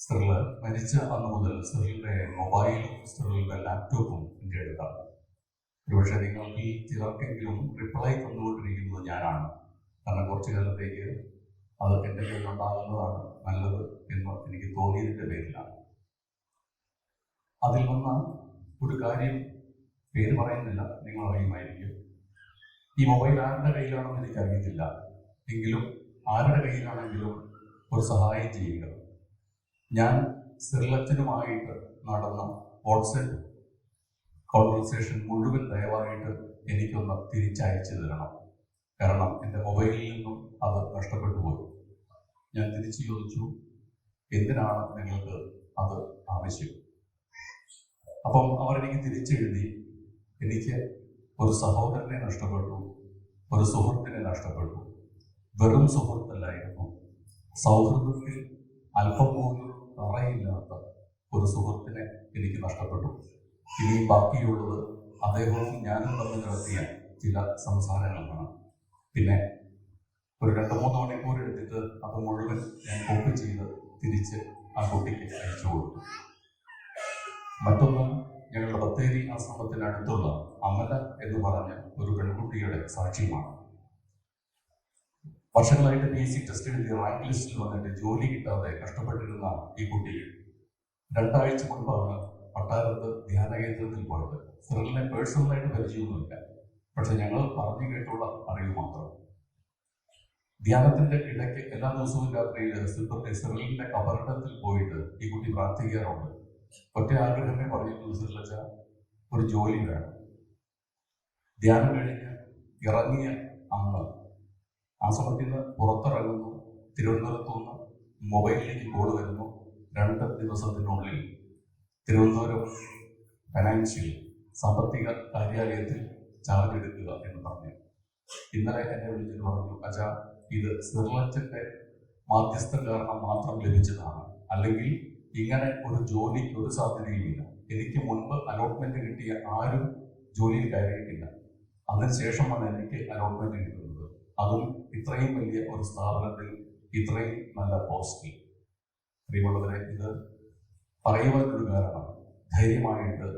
Cyril മരിച്ച അന്ന് മുതൽ സിറിലിന്റെ മൊബൈലും സിറിലിന്റെ ലാപ്ടോപ്പും എന്റെ അടുത്താണ്. ഒരുപക്ഷെ നിങ്ങൾക്ക് ഈ ചിലർക്കെങ്കിലും റിപ്ലൈ തന്നുകൊണ്ടിരിക്കുന്നത് ഞാനാണ്. കാരണം കുറച്ചു കാലത്തേക്ക് അത് എന്റെ കയ്യിലുണ്ടാകുന്നതാണ് നല്ലത് എന്ന് എനിക്ക് തോന്നിയതിന്റെ പേരിലാണ്. അതിൽ വന്ന ഒരു കാര്യം പേര് പറയുന്നില്ല നിങ്ങൾ അറിയുമായിരിക്കും ഈ മൊബൈൽ ആരുടെ കയ്യിലാണെന്ന് എനിക്കറിയത്തില്ല. എങ്കിലും ആരുടെ കയ്യിലാണെങ്കിലും ഒരു സഹായം ചെയ്യുക. ഞാൻ സിർലത്തിനുമായിട്ട് നടന്ന വാട്സപ്പ് കോൺവെർസേഷൻ മുഴുവൻ ദയവായിട്ട് എനിക്കൊന്ന് തിരിച്ചയച്ചു തരണം. കാരണം എന്റെ മൊബൈലിൽ നിന്നും അത് നഷ്ടപ്പെട്ടു പോയി. ഞാൻ തിരിച്ചു ചോദിച്ചു എന്തിനാണ് നിങ്ങൾക്ക് അത് ആവശ്യം? അപ്പം അവരെനിക്ക് തിരിച്ചെഴുതി എനിക്ക് ഒരു സഹോദരനെ നഷ്ടപ്പെട്ടു ഒരു സുഹൃത്തിനെ നഷ്ടപ്പെട്ടു. വെറും സുഹൃത്തല്ലായിരുന്നു. സൗഹൃദത്തിൽ അല്പം പോലും തറയില്ലാത്ത ഒരു സുഹൃത്തിനെ എനിക്ക് നഷ്ടപ്പെട്ടു. ഇനി ബാക്കിയുള്ളത് അദ്ദേഹവും ഞാനും തമ്മിൽ നടത്തിയ ചില സംസാരങ്ങളാണ്. പിന്നെ ഒരു രണ്ട് മൂന്ന് മണിക്കൂർ എടുത്തിട്ട് അത് മുഴുവൻ ഞാൻ കോപ്പി ചെയ്ത് തിരിച്ച് ആ കുട്ടിക്ക് അയച്ചു കൊടുത്തു. മറ്റൊന്ന് ഞങ്ങളുടെ ബത്തേരി ആശ്രമത്തിനടുത്തുള്ള അമല എന്ന് പറഞ്ഞ ഒരു പെൺകുട്ടിയുടെ സാക്ഷ്യമാണ്. വർഷങ്ങളായിട്ട് പി എസ് സി ടെസ്റ്റ് എഴുതി റാങ്ക് ലിസ്റ്റിൽ വന്നിട്ട് ജോലി കിട്ടാതെ കഷ്ടപ്പെട്ടിരുന്ന ഈ കുട്ടി രണ്ടാഴ്ച മുൻപാണ് പട്ടാരത്ത് ധ്യാന കേന്ദ്രത്തിൽ പോയത്. സിറിലിനെ പേഴ്സണലായിട്ട് പരിചയമൊന്നുമില്ല. പക്ഷെ ഞങ്ങൾ പറഞ്ഞു കേട്ടുള്ള അറിവ് മാത്രം. ധ്യാനത്തിന്റെ ഇടയ്ക്ക് എല്ലാ ദിവസവും രാത്രിയിൽ സിദ്ധത്തെ സിറിലിന്റെ കബറിടത്തിൽ പോയിട്ട് ഈ കുട്ടി പ്രാർത്ഥിക്കാറുണ്ട്. ഒറ്റ ആഗ്രഹമേ പറഞ്ഞിട്ടുള്ളൂ സിറിലച്ച ഒരു ജോലി വേണം. ധ്യാനം കഴിഞ്ഞ് ഇറങ്ങിയ അന്ന് സമയത്ത് നിന്ന് പുറത്തിറങ്ങുന്നു. തിരുവനന്തപുരത്തു നിന്ന് മൊബൈലിലേക്ക് കോൾ വരുന്നു. രണ്ട് ദിവസത്തിനുള്ളിൽ തിരുവനന്തപുരം ഫൈനാൻഷ്യൽ സാമ്പത്തിക കാര്യാലയത്തിൽ ചാർജ് എടുക്കുക എന്ന് പറഞ്ഞു. ഇന്നലെ എന്നെ വിളിച്ചിട്ട് പറഞ്ഞു അച്ഛാ ഇത് സിർലച്ചന്റെ മാധ്യസ്ഥ കാരണം മാത്രം ലഭിച്ചതാണ്. അല്ലെങ്കിൽ ഇങ്ങനെ ഒരു ജോലിക്ക് ഒരു സാധ്യതയുമില്ല എനിക്ക് മുൻപ് അലോട്ട്മെന്റ് കിട്ടിയ ആരും ജോലിയിൽ കയറിയിട്ടില്ല. അതിനുശേഷമാണ് എനിക്ക് അലോട്ട്മെന്റ് അതും ഇത്രയും വലിയ ഒരു സ്ഥാപനത്തിൽ ഇത്രയും നല്ല പോസ്റ്റിൽ പ്രിയമുള്ളവരെ ഇത് പറയുവാനൊരു കാരണം. ധൈര്യമായിട്ട്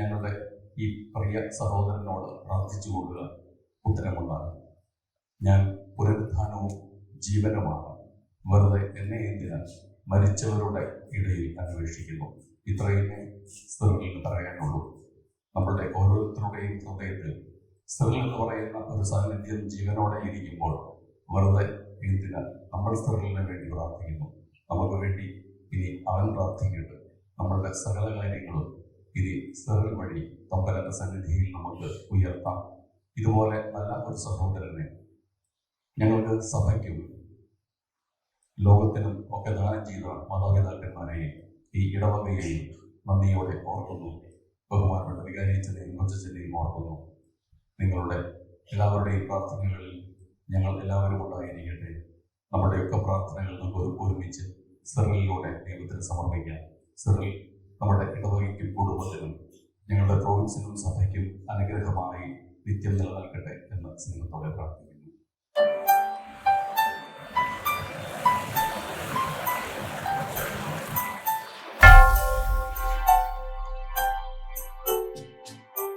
ഞങ്ങളുടെ ഈ പ്രിയ സഹോദരനോട് പ്രാർത്ഥിച്ചു കൊള്ളുക ഉത്തരമുണ്ടാകും ഞാൻ പുനരുത്ഥാനവും ജീവനുമാണ്. വെറുതെ എന്നെ എന്തിന് മരിച്ചവരുടെ ഇടയിൽ അന്വേഷിക്കുന്നു? ഇത്രയുമേ സ്ത്രീകൾക്ക് പറയാനുള്ളൂ നമ്മളുടെ ഓരോരുത്തരുടെയും ഹൃദയത്തിൽ സ്ത്രീ എന്ന് പറയുന്ന ഒരു സാന്നിധ്യം ജീവനോടെ ഇരിക്കുമ്പോൾ വെറുതെ എന്തിനാ നമ്മൾ സ്ത്രീകളിന് വേണ്ടി പ്രാർത്ഥിക്കുന്നു. നമുക്ക് വേണ്ടി ഇനി അവൻ പ്രാർത്ഥിക്കട്ടെ. നമ്മളുടെ സകല കാര്യങ്ങളും ഇനി സ്ത്രീകൾ വഴി തമ്പലന്റെ സന്നിധിയിൽ നമുക്ക് ഉയർത്താം. ഇതുപോലെ നല്ല ഒരു സഹോദരനെ ഞങ്ങൾക്ക് സഭയ്ക്കും ലോകത്തിനും ഒക്കെ ദാനം ചെയ്ത മാതാപിതാക്കന്മാരെയും ഈ ഇടവകയെയും നന്ദിയോടെ ഓർക്കുന്നു. ബഹുമാനപ്പെട്ട വികാരിച്ചതിനെയും കൊച്ചച്ഛനെയും ഓർക്കുന്നു. നിങ്ങളുടെ എല്ലാവരുടെയും പ്രാർത്ഥനകളിൽ ഞങ്ങൾ എല്ലാവരും ഉണ്ടായിരിക്കട്ടെ. നമ്മുടെയൊക്കെ പ്രാർത്ഥനകൾ നമുക്ക് ഒരു- ഒരുമിച്ച് സെറിലൂടെ ദൈവത്തിന് സമർപ്പിക്കാം. സെറിൽ നമ്മുടെ ഇടവകയ്ക്കും കുടുംബത്തിനും ഞങ്ങളുടെ പ്രോവിൻസിനും സഭയ്ക്കും അനുഗ്രഹമായി നിത്യം നിലനിൽക്കട്ടെ എന്ന് സ്നേഹത്തോടെ പ്രാർത്ഥിക്കുന്നു.